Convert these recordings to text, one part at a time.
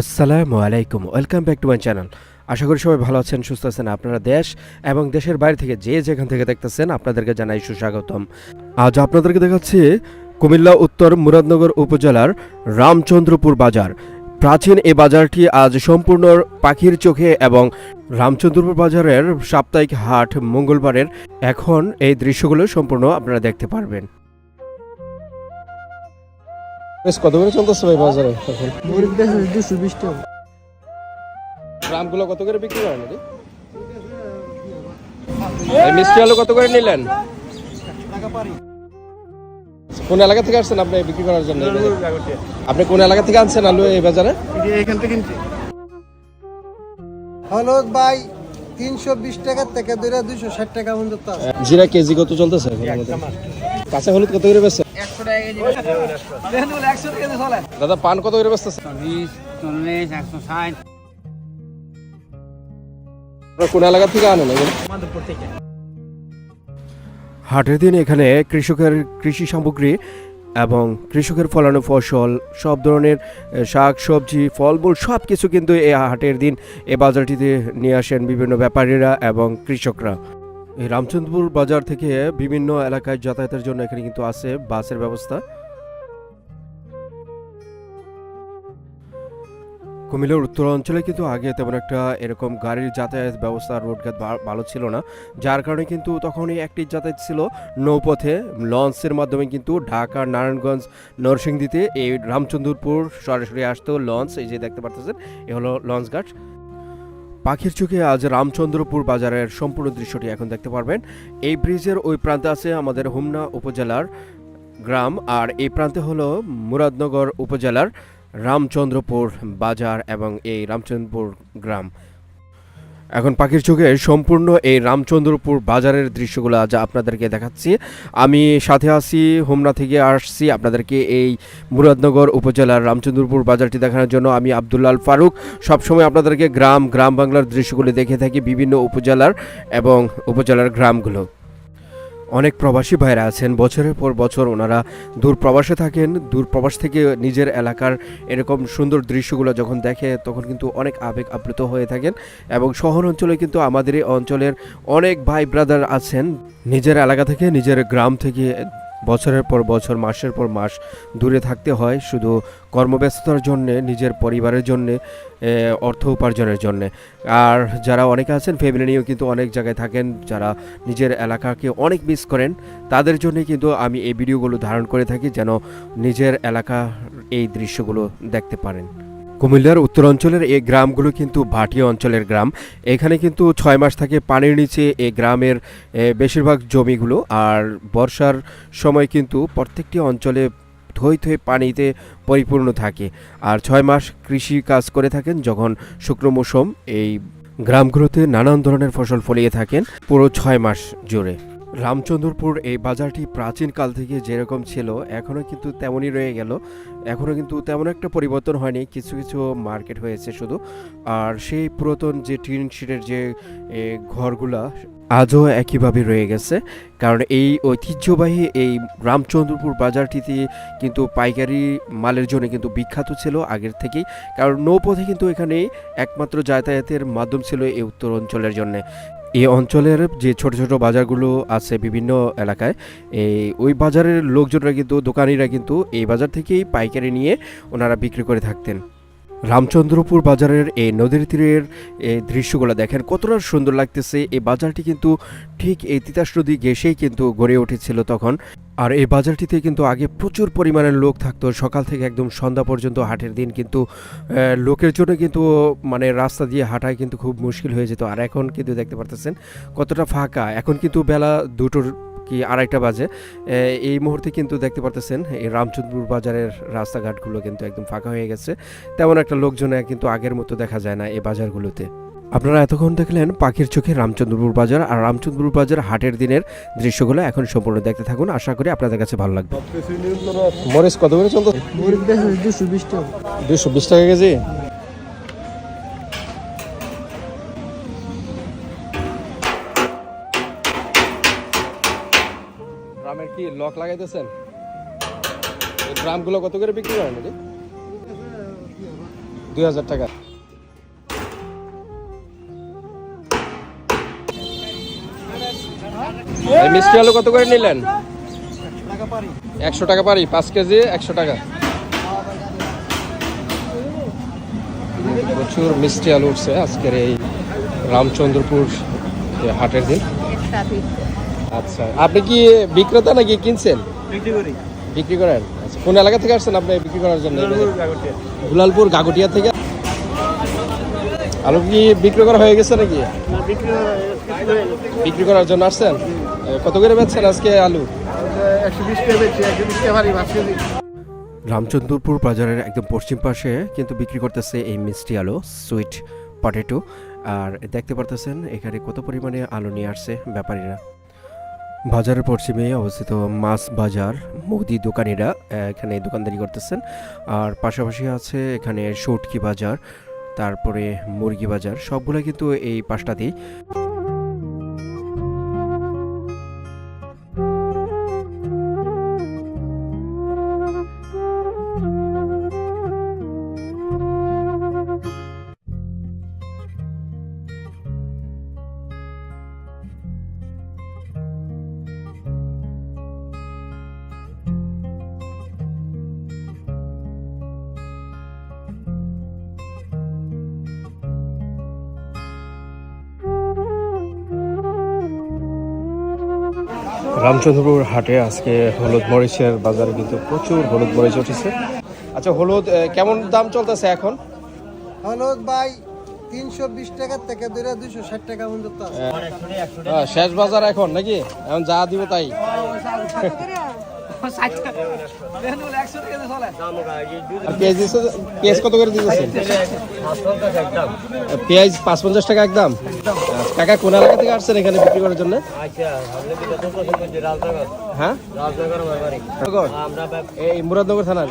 আসসালামু আলাইকুম। Welcome back to my channel আশা করি সবাই ভালো আছেন, সুস্থ আছেন আপনারা দেশ এবং দেশের বাইরে থেকে যে যেখান থেকে দেখতেছেন আপনাদেরকে জানাই সুস্বাগতম। আজ আপনাদেরকে দেখাচ্ছি কুমিল্লা উত্তর মুরাদনগর উপজেলার রামচন্দ্রপুর বাজার। প্রাচীন এই বাজারটি আজ সম্পূর্ণ পাখির চোখে এবং রামচন্দ্রপুর বাজারের সাপ্তাহিক হাট মঙ্গলবারের। এখন এই দৃশ্যগুলো সম্পূর্ণ আপনারা দেখতে পারবেন। বেশ কত করে চলতেছে ভাই বাজারে এখন? দুশো বিশ টাকা। গ্রামগুলো কত করে বিক্রি করেন এটি এই মিষ্টি আলু কত করে নিলেন? কোন এলাকা থেকে আসছেন আপনি বিক্রি করার জন্য? আপনি কোন এলাকা থেকে আনছেন আলু এই বাজারে? এখান থেকে হলুদ ভাই তিনশো বিশ টাকার থেকে দুইশো ষাট টাকা পর্যন্ত জিরা কেজি কত চলতেছে? কাঁচা হলুদ কত করে বেচছে দাদা পান কত করে বেচতেছে? কোন এলাকা থেকে আনেন হাটের দিন এখানে কৃষকের কৃষি সামগ্রী এবং কৃষকের ফলানো ফসল সব ধরনের শাক সবজি ফলমূল সব কিছু কিন্তু এই হাটের দিন এই বাজারটিতে নিয়ে আসেন বিভিন্ন ব্যাপারীরা এবং কৃষকরা। এই রামচন্দ্রপুর বাজার থেকে বিভিন্ন এলাকায় যাতায়াতের জন্য এখানে কিন্তু আছে বাসের ব্যবস্থা। কুমিল্লার উত্তর অঞ্চলে কিন্তু আগে তেমন একটা এরকম গাড়ির যাতায়াত ব্যবস্থা, রোডঘাট ভালো ছিল না। যার কারণে কিন্তু তখনই একটি যাতায়াত ছিল নৌপথে। লঞ্চের মাধ্যমে কিন্তু ঢাকা, নারায়ণগঞ্জ, নরসিংদীতে এই রামচন্দ্রপুর সরাসরি আসতো লঞ্চ। এই যে দেখতে পারতেছেন, এ হলো লঞ্চ ঘাট পাখির চোখে আজ রামচন্দ্রপুর বাজারের সম্পূর্ণ দৃশ্যটি এখন দেখতে পারবেন। এই ব্রিজের ওই প্রান্তে আছে আমাদের হুমনা উপজেলার গ্রাম আর এই প্রান্তে হলো মুরাদনগর উপজেলার রামচন্দ্রপুর বাজার এবং এই রামচন্দ্রপুর গ্রাম। এখন পাখির চোখে সম্পূর্ণ এই রামচন্দ্রপুর বাজারের দৃশ্যগুলো যা আপনাদেরকে দেখাচ্ছি। আমি সাথে আসি হোমনা থেকে আসছি আপনাদেরকে এই মুরাদনগর উপজেলার রামচন্দ্রপুর বাজারটি দেখানোর জন্য আমি আবদুল্লাল ফারুক। সবসময় আপনাদেরকে গ্রাম গ্রাম বাংলার দৃশ্যগুলি দেখে থাকি বিভিন্ন উপজেলার এবং উপজেলার গ্রামগুলো। অনেক প্রবাসী ভাইরা আছেন। বছরের পর বছর ওনারা দূর প্রবাসে থাকেন। দূর প্রবাস থেকে নিজের এলাকার এরকম সুন্দর দৃশ্যগুলো যখন দেখে, তখন কিন্তু অনেক আবেগ আপ্লুত হয়ে থাকেন এবং শহর অঞ্চলে কিন্তু আমাদের এই অঞ্চলের অনেক ভাই ব্রাদার আছেন। নিজের এলাকা থেকে, নিজের গ্রাম থেকে বছরের পর বছর, মাসের পর মাস দূরে থাকতে হয় শুধু কর্মব্যস্ততার জন্যে, নিজের পরিবারের জন্যে অর্থ উপার্জনের জন্যে। আর যারা অনেকে আছেন ফ্যামিলি নিয়েও কিন্তু অনেক জায়গায় থাকেন, যারা নিজের এলাকাকে অনেক মিস করেন, তাদের জন্য কিন্তু আমি এই ভিডিওগুলো ধারণ করে থাকি যেন নিজের এলাকার এই দৃশ্যগুলো দেখতে পারেন। কুমিল্লার উত্তরাঞ্চলের এই গ্রামগুলো কিন্তু ভাটি অঞ্চলের গ্রাম। এখানে কিন্তু ছয় মাস থাকে পানির নিচে এই গ্রামের বেশিরভাগ জমিগুলো আর বর্ষার সময় কিন্তু প্রত্যেকটি অঞ্চলে থই থই পানিতে পরিপূর্ণ থাকে। আর ছয় মাস কৃষি কাজ করে থাকেন যখন শুক্র মৌসুম, এই গ্রামগুলোতে নানান ধরনের ফসল ফলিয়ে থাকেন পুরো ছয় মাস জুড়ে। রামচন্দ্রপুর এই বাজারটি প্রাচীনকাল থেকে যেরকম ছিল এখনও কিন্তু তেমনই রয়ে গেল। এখনও কিন্তু তেমন একটা পরিবর্তন হয়নি, কিছু কিছু মার্কেট হয়েছে শুধু। আর সেই পুরাতন যে টিন শিটের যে ঘরগুলা, আজও একইভাবে রয়ে গেছে। কারণ এই ঐতিহ্যবাহী এই রামচন্দ্রপুর বাজারটিতে কিন্তু পাইকারি মালের জন্য কিন্তু বিখ্যাত ছিল আগের থেকেই। কারণ নৌপথে কিন্তু এখানে একমাত্র যাতায়াতের মাধ্যম ছিল এই উত্তর অঞ্চলের জন্য। এই অঞ্চলের যে ছোট ছোট বাজারগুলো আছে বিভিন্ন এলাকায়, এই ওই বাজারের লোকজনরা কিন্তু, দোকানিরা কিন্তু এই বাজার থেকেই পাইকারি নিয়ে ওনারা বিক্রি করে থাকতেন। রামচন্দ্রপুর বাজারের এই নদীর তীরের এই দৃশ্যগুলো দেখেন, কতটা সুন্দর লাগতেছে। এই বাজারটি কিন্তু ঠিক এই তিতাস নদী ঘেসেই কিন্তু গড়ে উঠেছিল তখন। আর এই বাজারটিতে কিন্তু আগে প্রচুর পরিমাণে লোক থাকতো। সকাল থেকে একদম সন্ধ্যা পর্যন্ত হাটের দিন কিন্তু লোকের জন্য কিন্তু মানে রাস্তা দিয়ে হাঁটায় কিন্তু খুব মুশকিল হয়ে যেত। আর এখন কিন্তু দেখতে পারতেছেন কতটা ফাঁকা। এখন কিন্তু বেলা দুটোর কি আড়াইটা বাজে। এই মুহূর্তে কিন্তু দেখতে পারতেছেন এই রামচন্দ্রপুর বাজারের রাস্তাঘাটগুলো কিন্তু একদম ফাঁকা হয়ে গেছে। তেমন একটা লোকজন কিন্তু আগের মতো দেখা যায় না এই বাজারগুলোতে। আপনারা এতক্ষণ দেখলেন পাখির চোখে রামচন্দ্রপুর বাজার আর রামচন্দ্রপুর বাজার হাটের দিনের দৃশ্যগুলো এখন সম্পূর্ণ দেখতে থাকুন। আশা করি আপনাদের কাছে ভালো লাগবে। মরিচ কত করে দুশো বিশ টাকা। দুশো বিশ টাকা কেজি? লক লাগাইতেছেন? ড্রামগুলো কত করে বিক্রি করেন এটি দুই হাজার টাকা। মিষ্টি আলু কত করে নিলেন? একশো টাকা পারি, পাঁচ কেজি একশো টাকা। প্রচুর মিষ্টি আলু উঠছে আজকের এই রামচন্দ্রপুর হাটের দিন। আচ্ছা আপনি কি বিক্রেতা নাকি কিনছেন? বিক্রি করেন? আচ্ছা কোন এলাকা থেকে আসছেন আপনি বিক্রি করার জন্য? গুলালপুর গাগুটিয়া। থেকে? আলু কি বিক্রি করা হয়ে গেছে নাকি? বিক্রি করার জন্য আসছেন? কত করে বেচছেন আজকে আলু? রামচন্দ্রপুর বাজারের একদম পশ্চিম পাশে কিন্তু বিক্রি করতেছে এই মিষ্টি আলু সুইট পটেটো। আর দেখতে পারতেছেন এখানে কত পরিমাণে আলু নিয়ে আসছে ব্যাপারীরা। বাজারের পশ্চিমে অবস্থিত মাছ বাজার, মুদি দোকানিরা এখানে দোকানদারি করতেছেন। আর পাশাপাশি আছে এখানে সটকি বাজার, তারপরে মুরগি বাজার সবগুলো কিন্তু এই পাশটাতেই। রামচন্দ্রপুর হাটে আজকে হলুদ মরিচের বাজারে কিন্তু প্রচুর হলুদ মরিচ উঠেছে। আচ্ছা হলুদ কেমন দাম চলতেছে এখন? হলুদ ভাই তিনশো বিশ টাকার থেকে ধরে দুইশো ষাট টাকা পর্যন্ত শেষ বাজার এখন নাকি? এখন যা দিব তাই। পেঁয়াজ কত করে দিতেছেন? পেঁয়াজ পাঁচ পঞ্চাশ টাকা একদম। কাকা কোন এলাকা থেকে আসছেন এখানে বিক্রি করার জন্য? হ্যাঁ? এই মুরাদনগর থানার?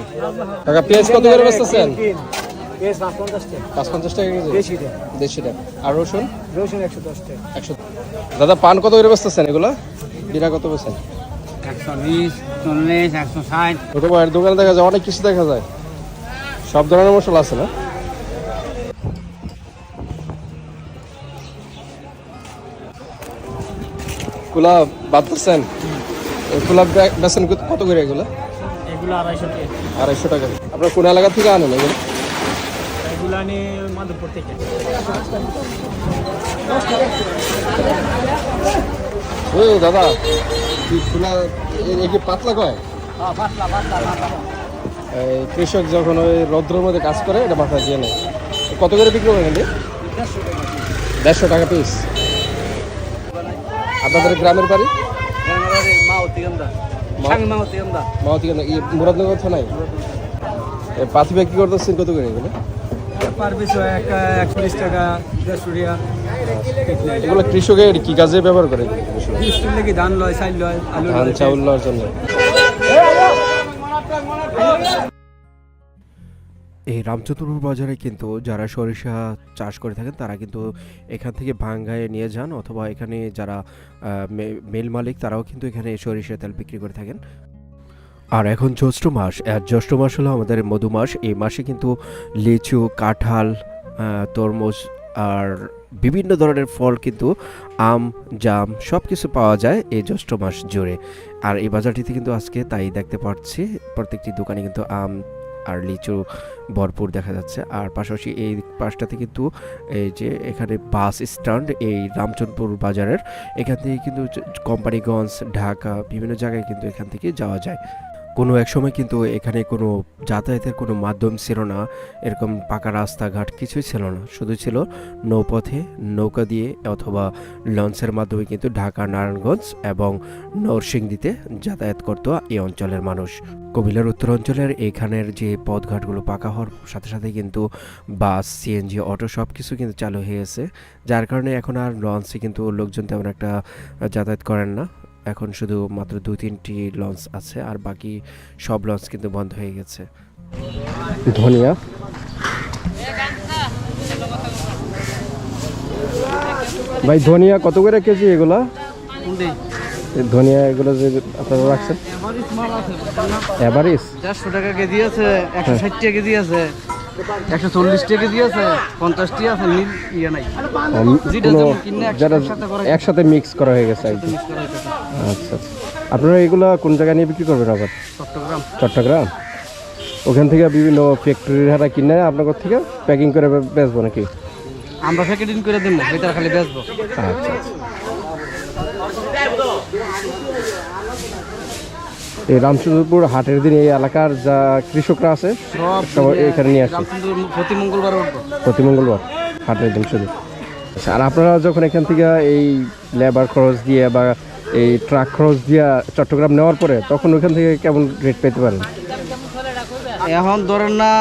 কাকা পেঁয়াজ কত করে বেচতেছেন? টাকা। দেশি টাকা আর রসুন? একশো দাদা পান কত করে বেচতেছেন এগুলা? বিরা কত বেচেন? একশো একশো ছোট ভাইয়ের দোকানে দেখা যায় অনেক কিছু দেখা যায়। সব ধরনের মশলা আছে না? কুলা বাদ দিচ্ছেন কুলা বে- বেচেন কত- করে এগুলো? এগুলো আড়াইশো টাকা। আড়াইশো টাকা। আপনার কোন এলাকা থেকে আনেন এগুলো? এগুলো আনি মাধবপুর থেকে। ও দাদা কুলা এ- এ কি পাতলা কয়? কৃষক যখন ওই রৌদ্রের মধ্যে কাজ করে এটা মাথায় দিয়ে নেয়। কত করে বিক্রি করেন দেড়শো টাকা। পিস আপনাদের গ্রামের বাড়ি? মাওতি কেন এই মুরাদনগর থানায়? এ, পাতি বিক্রি করতেছেন? কত করে এগুলো? কৃষকের কি কাজে ব্যবহার করে? ধান লয় চাল লয় আলু ধান চাউল নেওয়ার জন্য। এই রামচন্দ্রপুর বাজারে কিন্তু যারা সরিষা চাষ করে থাকেন, তারা কিন্তু এখান থেকে ভাঙ্গায় নিয়ে যান অথবা এখানে যারা মেল মালিক তারাও কিন্তু এখানে সরিষা তেল বিক্রি করে থাকেন। আর এখন জ্যৈষ্ঠ মাস জ্যৈষ্ঠ মাস হলো আমাদের মধু মাস। এই মাসে কিন্তু লিচু, কাঁঠাল তরমুজ আর বিভিন্ন ধরনের ফল কিন্তু আম, জাম সব কিছু পাওয়া যায় এই জ্যৈষ্ঠ মাস জুড়ে। আর এই বাজারটিতে কিন্তু আজকে তাই দেখতে পাচ্ছি, প্রত্যেকটি দোকানে কিন্তু আম আর লিচু ভরপুর দেখা যাচ্ছে। আর পাশাপাশি এই পাশটাতে কিন্তু এই যে এখানে বাস স্ট্যান্ড এই রামচন্দ্রপুর বাজারের। এখান থেকে কিন্তু কোম্পানিগঞ্জ, ঢাকা বিভিন্ন জায়গায় কিন্তু এখান থেকে যাওয়া যায়। কোনো এক সময় কিন্তু এখানে কোনো যাতায়াতের কোনো মাধ্যম ছিল না। এরকম পাকা রাস্তাঘাট কিছুই ছিল না। শুধু ছিল নৌপথে নৌকা দিয়ে অথবা লঞ্চের মাধ্যমে কিন্তু ঢাকা, নারায়ণগঞ্জ এবং নরসিংদীতে যাতায়াত করতো এই অঞ্চলের মানুষ। কবিলার উত্তরাঞ্চলের এখানের যে পথঘাটগুলো পাকা হওয়ার সাথে সাথে কিন্তু বাস সিএনজি অটো সব কিছু কিন্তু চালু হয়ে গেছে। যার কারণে এখন আর লঞ্চে কিন্তু লোকজন তেমন একটা যাতায়াত করেন না। এখন শুধু মাত্র দু তিনটি লঞ্চ আছে আর বাকি সব লঞ্চ কিন্তু বন্ধ হয়ে গেছে। ধনিয়া। ভাই ধনিয়া কত করে কেজি এগুলা? ধনিয়া এগুলো যে আপনারা রাখছেন? এভারেজ দেড়শো টাকা কেজি আছে একশো ষাট টাকা কেজি আছে। একশো চল্লিশ টাকা দিয়ে আছে পঞ্চাশটি আছে নীল ইয়ে নাই। একসাথে- মিক্স করা হয়ে গেছে। আচ্ছা আচ্ছা। আপনারা এগুলো কোন জায়গায় নিয়ে বিক্রি করবেন আবার? চট্টগ্রাম। চট্টগ্রাম? ওখান থেকে বিভিন্ন ফ্যাক্টরির হারা কিনে আপনাদের থেকে প্যাকিং করে বেচবো নাকি? আমরা প্যাকেটিং করে দিব এটা খালি বেচবো। আচ্ছা আচ্ছা। এই রামচন্দ্রপুর হাটের দিন এই এলাকার যা কৃষকরা আছে এখানে নিয়ে আসে। রামচন্দ্র প্রতি মঙ্গলবার প্রতি মঙ্গলবার হাটের দিন শুধু। আচ্ছা আর আপনারা যখন এখান থেকে এই লেবার খরচ দিয়ে বা এই ট্রাক খরচ দিয়ে চট্টগ্রাম নেওয়ার পরে তখন ওখান থেকে কেমন রেট পেতে পারেন? এখন ধরেন না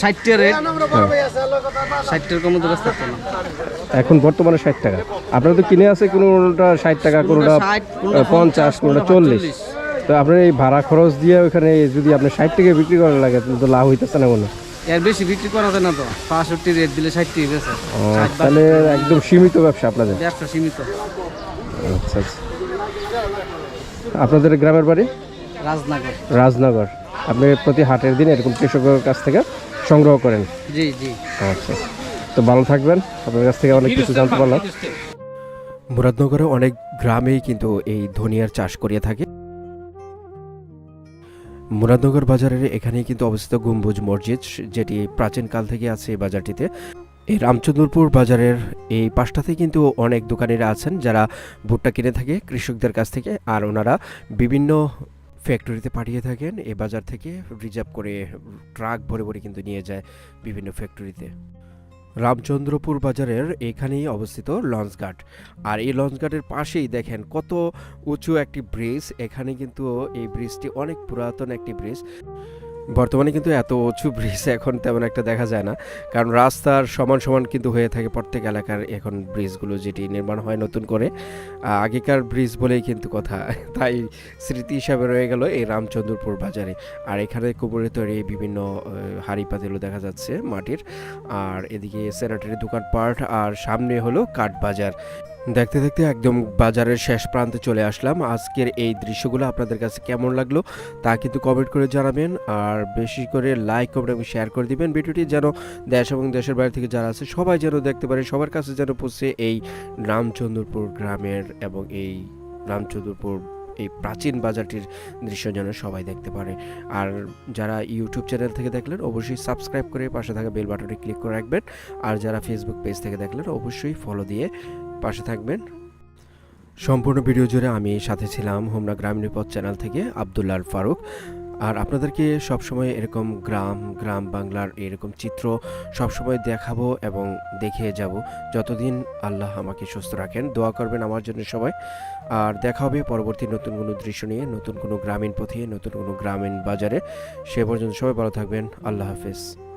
ষাটটা রেট ষাটটার কমে তো ব্যস্ত না। এখন বর্তমানে ষাট টাকা। আপনারা তো কিনে আছে কোনোটা ষাট টাকা কোনোটা কোনোটা 60, কোনোটা পঞ্চাশ কোনোটা চল্লিশ। 45 তো আপনার এই ভাড়া খরচ দিয়ে ওখানে যদি আপনি ষাট টাকা বিক্রি করার লাগে তাহলে তো লাভ হইতেছে না মনে হয়। এর বেশি বিক্রি করা যায় না তো। পাঁচষট্টি রেট দিলে ষাটটি বেছে ও, তাহলে একদম সীমিত ব্যবসা আপনাদের? ব্যবসা সীমিত। আচ্ছা আচ্ছা। আপনাদের গ্রামের বাড়ি? রাজনগর। রাজনগর। আপনি প্রতি হাটের দিন এরকম কৃষকের কাছ থেকে সংগ্রহ করেন? জি জি। আচ্ছা তো ভালো থাকবেন। আপনার কাছ থেকে অনেক কিছু জানতে পারলাম। মুরাদনগরে অনেক গ্রামেই কিন্তু এই ধনিয়ার চাষ করিয়ে থাকে। মুরাদনগর বাজারের এখানেই কিন্তু অবস্থিত গম্বুজ মসজিদ, যেটি প্রাচীনকাল থেকে আছে এই বাজারটিতে। এই রামচন্দ্রপুর বাজারের এই পাশটাতে কিন্তু অনেক দোকানিরা আছেন, যারা ভুট্টা কিনে থাকে কৃষকদের কাছ থেকে, আর ওনারা বিভিন্ন ফ্যাক্টরিতে পাঠিয়ে থাকেন। এই বাজার থেকে রিজার্ভ করে ট্রাক ভরে ভরে কিন্তু নিয়ে যায় বিভিন্ন ফ্যাক্টরিতে। রামচন্দ্রপুর বাজারের এখানেই অবস্থিত লঞ্চঘাট আর এই লঞ্চঘাটের পাশেই দেখেন কত উঁচু একটি ব্রিজ। এখানে কিন্তু এই ব্রিজটি অনেক পুরাতন একটি ব্রিজ। বর্তমানে কিন্তু এত উঁচু ব্রিজ এখন তেমন একটা দেখা যায় না। কারণ রাস্তার সমান সমান কিন্তু হয়ে থাকে প্রত্যেক এলাকার এখন ব্রিজগুলো যেটি নির্মাণ হয় নতুন করে। আগেকার ব্রিজ বলেই কিন্তু কথা। তাই স্মৃতি হিসাবে রয়ে গেল এই রামচন্দ্রপুর বাজারে। আর এখানে কুমোরে তৈরি বিভিন্ন হাঁড়ি পাতিলও দেখা যাচ্ছে মাটির। আর এদিকে স্যানিটারি দোকানপাট আর সামনে হলো কাঠ বাজার দেখতে দেখতে একদম বাজারের শেষ প্রান্তে চলে আসলাম। আজকের এই দৃশ্যগুলো আপনাদের কাছে কেমন লাগল তা কিন্তু কমেন্ট করে জানাবেন আর বেশি করে লাইক কমেন্ট এবং শেয়ার করে দিবেন। ভিডিওটি যেন দেশ এবং দেশের বাইরে থেকে যারা আছে, সবাই যেন দেখতে পারে, সবার কাছে যেন পৌঁছে এই রামচন্দ্রপুর গ্রামের এবং এই রামচন্দ্রপুর এই প্রাচীন বাজারটির দৃশ্য যেন সবাই দেখতে পারে। আর যারা ইউটিউব চ্যানেল থেকে দেখলেন, অবশ্যই সাবস্ক্রাইব করে পাশে থাকা বেল বাটনে ক্লিক করে রাখবেন। আর যারা ফেসবুক পেজ থেকে দেখলেন, অবশ্যই ফলো দিয়ে পাশে থাকবেন। সম্পূর্ণ ভিডিও জুড়ে আমি সাথে ছিলাম হোমনা গ্রামীণ পথ চ্যানেল থেকে আবদুল্লাহ ফারুক। আর আপনাদেরকে সবসময় এরকম গ্রাম গ্রাম বাংলার এরকম চিত্র সবসময় দেখাবো এবং দেখিয়ে যাব। যতদিন আল্লাহ আমাকে সুস্থ রাখেন, দোয়া করবেন আমার জন্য সবাই। আর দেখা হবে পরবর্তী নতুন কোনো দৃশ্য নিয়ে, নতুন কোনো গ্রামীণ পথে, নতুন কোনো গ্রামীণ বাজারে। সে পর্যন্ত সবাই ভালো থাকবেন। আল্লাহ হাফেজ।